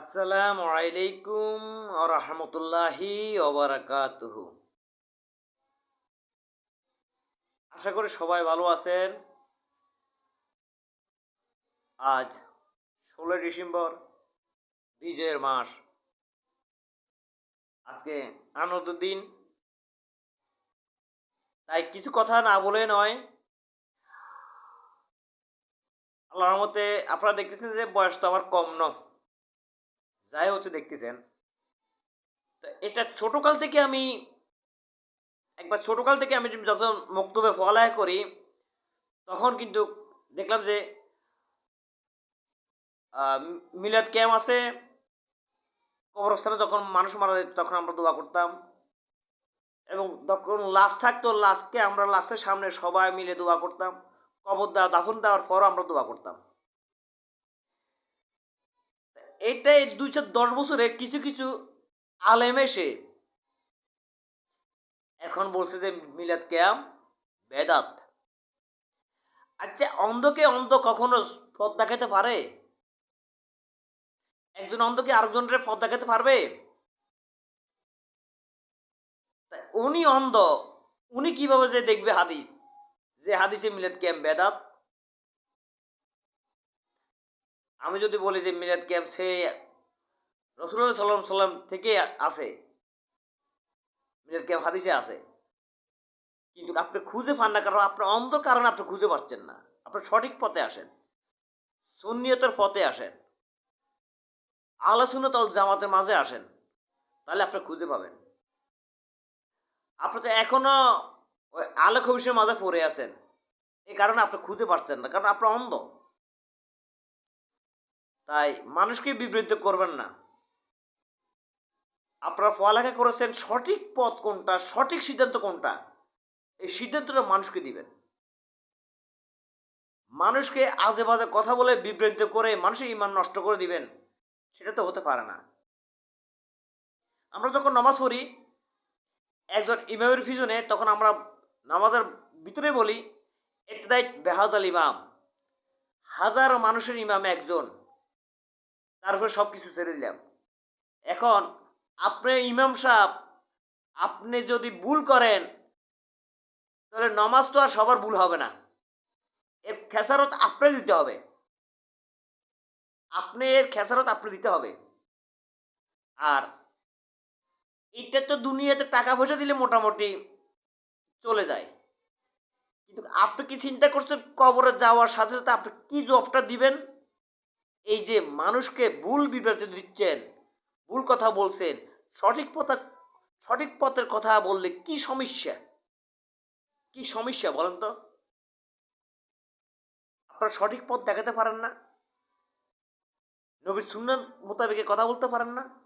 আসসালামু আলাইকুম রহমতুল্লাহি আশা করি সবাই ভালো আছেন। আজ ষোলোই ডিসেম্বর, বিজয়ের মাস। আজকে আনন্দ দিন। তাই কিছু কথা না বলে নয়। আল্লাহর রহমতে আপনারা দেখতেছেন যে বয়স তো আমার কম নয়। যাই হচ্ছে দেখতেছেন। তো এটা ছোটকাল থেকে আমি, একবার ছোটকাল থেকে আমি যখন মক্তবে ফলায় করি, তখন কিন্তু দেখলাম যে মিলাদ ক্যাম্প আছে। কবরস্থানে যখন মানুষ মারা যেত তখন আমরা দোয়া করতাম। এবং তখন লাশ থাকতো, লাশকে আমরা লাশের সামনে সবাই মিলে দোয়া করতাম। কবর দেওয়া, দাফন দেওয়ার পরও আমরা দোয়া করতাম। এটাই দুই চার দশ বছরে কিছু কিছু আলেম এসে এখন বলছে যে মিলাদ কেয়াম বেদাত। আচ্ছা অন্ধকে অন্ধ কখনো পথ দেখাতে পারে? একজন অন্ধকে আরেকজনের পথ দেখাতে পারবে? উনি অন্ধ, উনি কীভাবে যে দেখবে হাদিস? যে হাদিসে মিলাদ কেয়াম বেদাত আমি যদি বলি যে মিলাদ ক্যাম্প সে রসুল্লাহ সাল্লাম সাল্লাম থেকে আছে মিলাদ ক্যাম্প হাদিসে আছে কিন্তু আপনি খুঁজে পান না, কারণ আপনার অন্ধ কারণে আপনি খুঁজে পাচ্ছেন না। আপনি সঠিক পথে আসেন, সুন্নিয়তের পথে আসেন আলোচনা তল জামাতের মাঝে আসেন, তাহলে আপনি খুঁজে পাবেন। আপনি তো এখনও ওই আলো খবিসের মাঝে পড়ে আছেন এই কারণে আপনি খুঁজে পাচ্ছেন না, কারণ আপনার অন্ধ। তাই মানুষকে বিবৃত করবেন না। আপনারা পড়ালেখা করেছেন, সঠিক পথ কোনটা, সঠিক সিদ্ধান্ত কোনটা, এই সিদ্ধান্তটা মানুষকে দিবেন। মানুষকে আজে বাজে কথা বলে বিভ্রান্ত করে মানুষের ইমান নষ্ট করে দিবেন, সেটা তো হতে পারে না। আমরা যখন নামাজ পড়ি, একজন ইমামের পিছনে তখন আমরা নামাজের ভিতরে বলি এটা দেয় বেহাজাল ইমাম। হাজার মানুষের ইমাম একজন। তারপরে সব কিছু ছেড়ে দিলাম। এখন আপনি ইমাম সাহেব, আপনি যদি ভুল করেন, তাহলে নমাজ তো আর সবার ভুল হবে না। এর খেসারত আপনি দিতে হবে। আপনি এর খেসারত আপনি দিতে হবে। আর এটা তো দুনিয়াতে টাকা পয়সা দিলে মোটামুটি চলে যায়। কিন্তু আপনি কি চিন্তা করছেন কবরে যাওয়ার সাথে সাথে আপনি কি জবটা দিবেন? এই যে মানুষকে ভুল বিভ্রান্তি দিচ্ছেন, ভুল কথা বলছেন, সঠিক পথা, সঠিক পথের কথা বললে কি সমস্যা? কি সমস্যা বলেন তো? আপনারা সঠিক পথ দেখাতে পারেন না? নবীর সুন্নাত মোতাবেকে কথা বলতে পারেন না?